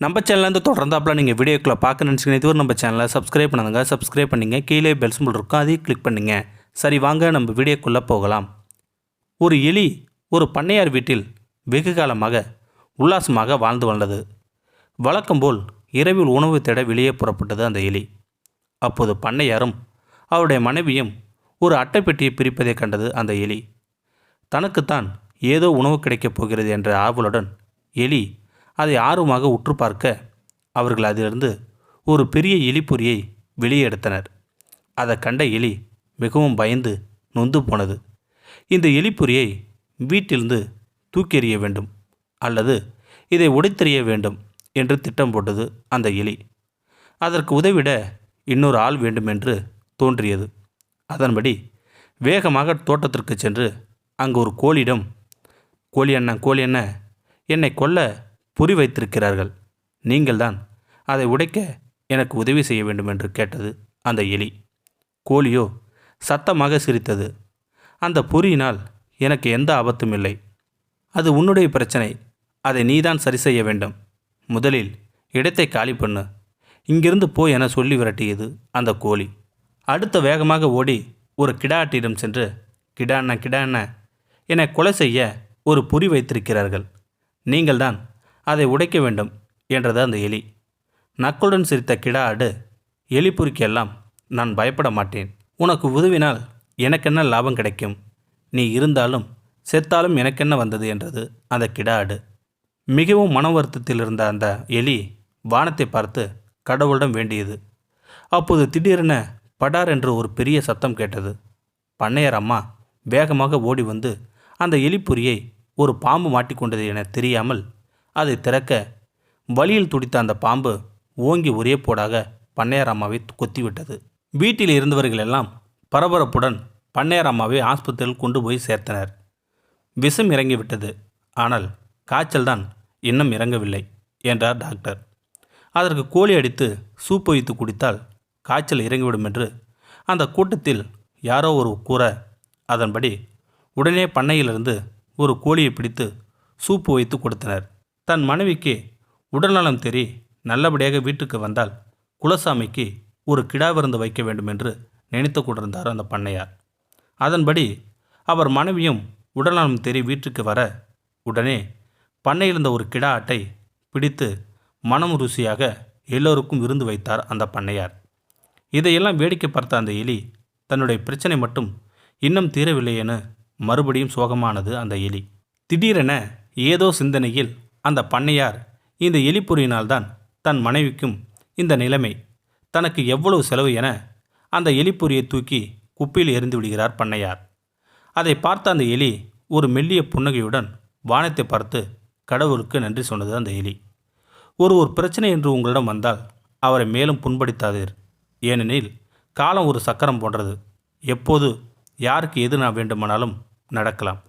நம்ம சேனல்லேருந்து தொடர்ந்தாப்புல நீங்கள் வீடியோக்குள்ளே பார்க்க நினச்சிங்கன்னா இதுவரை நம்ம சேனலை சப்ஸ்கிரைப் பண்ணுங்க சப்ஸ்கிரைப் பண்ணிங்க. கீழே பெல் சிம்பிள் இருக்கும் அதையும் கிளிக் பண்ணுங்க. சரி வாங்க நம்ம வீடியோக்குள்ளே போகலாம். ஒரு எலி ஒரு பண்ணையார் வீட்டில் வெகு காலமாக உல்லாசமாக வாழ்ந்து வந்தது. வழக்கம்போல் இரவில் உணவு தேட வெளியே புறப்பட்டது அந்த எலி. அப்போது பண்ணையாரும் அவருடைய மனைவியும் ஒரு அட்டைப்பெட்டியை பிரிப்பதைக் கண்டது அந்த எலி. தனக்குத்தான் ஏதோ உணவு கிடைக்கப் போகிறது என்ற ஆவலுடன் எலி அதை ஆர்வமாக உற்று பார்க்க அவர்கள் அதிலிருந்து ஒரு பெரிய எலிப்பொறியை வெளியே எடுத்தனர். அதை கண்ட எலி மிகவும் பயந்து நொந்து போனது. இந்த எலிப்பொறியை வீட்டிலிருந்து தூக்கி எறிய வேண்டும் அல்லது இதை உடைத்தெறிய வேண்டும் என்று திட்டம் போட்டது அந்த எலி. அதற்கு உதவிட இன்னொரு ஆள் வேண்டும் என்று தோன்றியது. அதன்படி வேகமாக தோட்டத்திற்கு சென்று அங்கு ஒரு கோழியிடம் கோழி அண்ணன் கோழி அண்ணன் என்னை கொல்ல புரி வைத்திருக்கிறார்கள் நீங்கள்தான் அதை உடைக்க எனக்கு உதவி செய்ய வேண்டும் என்று கேட்டது அந்த எலி. கோழியோ சத்தமாக சிரித்தது. அந்த பொறியினால் எனக்கு எந்த ஆபத்தும் இல்லை. அது உன்னுடைய பிரச்சனை. அதை நீதான் சரி செய்ய வேண்டும். முதலில் இடத்தை காலி பண்ணு. இங்கிருந்து போ என சொல்லி விரட்டியது அந்த கோழி அடுத்த வேகமாக ஓடி ஒரு கிடாட்டிடம் சென்று கிடாண்ண கிடாண்ண என்னை கொலை செய்ய ஒரு பொறி வைத்திருக்கிறார்கள். நீங்கள்தான் அதை உடைக்க வேண்டும் என்றது அந்த எலி. நக்களுடன் சிரித்த கிடா ஆடு எலி நான் பயப்பட மாட்டேன். உனக்கு உதவினால் எனக்கென்ன லாபம் கிடைக்கும்? நீ இருந்தாலும் செத்தாலும் எனக்கென்ன வந்தது? என்றது அந்த கிடா ஆடு மிகவும் மன வருத்தத்தில் இருந்த அந்த எலி வானத்தை பார்த்து கடவுளிடம் வேண்டியது. அப்போது திடீரென படார் என்று ஒரு பெரிய சத்தம் கேட்டது. பண்ணையார் அம்மா வேகமாக ஓடி வந்து அந்த எலிப்புரியை ஒரு பாம்பு மாட்டிக்கொண்டது என தெரியாமல் அதை திறக்க வழியில் துடித்த அந்த பாம்பு ஓங்கி ஒரே போடாக பண்ணையார் அம்மாவை கொத்திவிட்டது. வீட்டில் இருந்தவர்கள் எல்லாம் பரபரப்புடன் பண்ணையார் அம்மாவை ஆஸ்பத்திரியில் கொண்டு போய் சேர்த்தனர். விஷம் இறங்கிவிட்டது. ஆனால் காய்ச்சல் தான் இன்னும் இறங்கவில்லை என்றார் டாக்டர். அதற்கு கோழி அடித்து சூப்பு வைத்து குடித்தால் காய்ச்சல் இறங்கிவிடும் என்று அந்த கூட்டத்தில் யாரோ ஒரு கூற அதன்படி உடனே பண்ணையிலிருந்து ஒரு கோழியை பிடித்து சூப்பு வைத்து கொடுத்தனர். தன் மனைவிக்கு உடல்நலம் தெரி நல்லபடியாக வீட்டுக்கு வந்தால் குலசாமிக்கு ஒரு கிடா விருந்து வைக்க வேண்டும் என்று நினைத்து கொண்டிருந்தார் அந்த பண்ணையார். அதன்படி அவர் மனைவியும் உடல்நலம் தெரி வீட்டுக்கு வர உடனே பண்ணையில் இருந்த ஒரு கிடா ஆட்டை பிடித்து மனம் ருசியாக எல்லோருக்கும் விருந்து வைத்தார் அந்த பண்ணையார். இதையெல்லாம் வேடிக்கை பார்த்த அந்த எலி தன்னுடைய பிரச்சனை மட்டும் இன்னும் தீரவில்லையென மறுபடியும் சோகமானது அந்த எலி. திடீரென ஏதோ சிந்தனையில் அந்த பண்ணையார் இந்த எலிப்புரியினால்தான் தன் மனைவிக்கும் இந்த நிலைமை. தனக்கு எவ்வளவு செலவு என அந்த எலிப்புரியை தூக்கி குப்பையில் எறிந்து விடுகிறார் பண்ணையார். அதை பார்த்த அந்த எலி ஒரு மெல்லிய புன்னகையுடன் வானத்தை பார்த்து கடவுளுக்கு நன்றி சொன்னது அந்த எலி. ஒரு ஒரு பிரச்சனை என்று உங்களிடம் வந்தால் அவரை மேலும் புண்படுத்தாதீர். ஏனெனில் காலம் ஒரு சக்கரம் போன்றது. எப்போது யாருக்கு எது நான் வேண்டுமானாலும் நடக்கலாம்.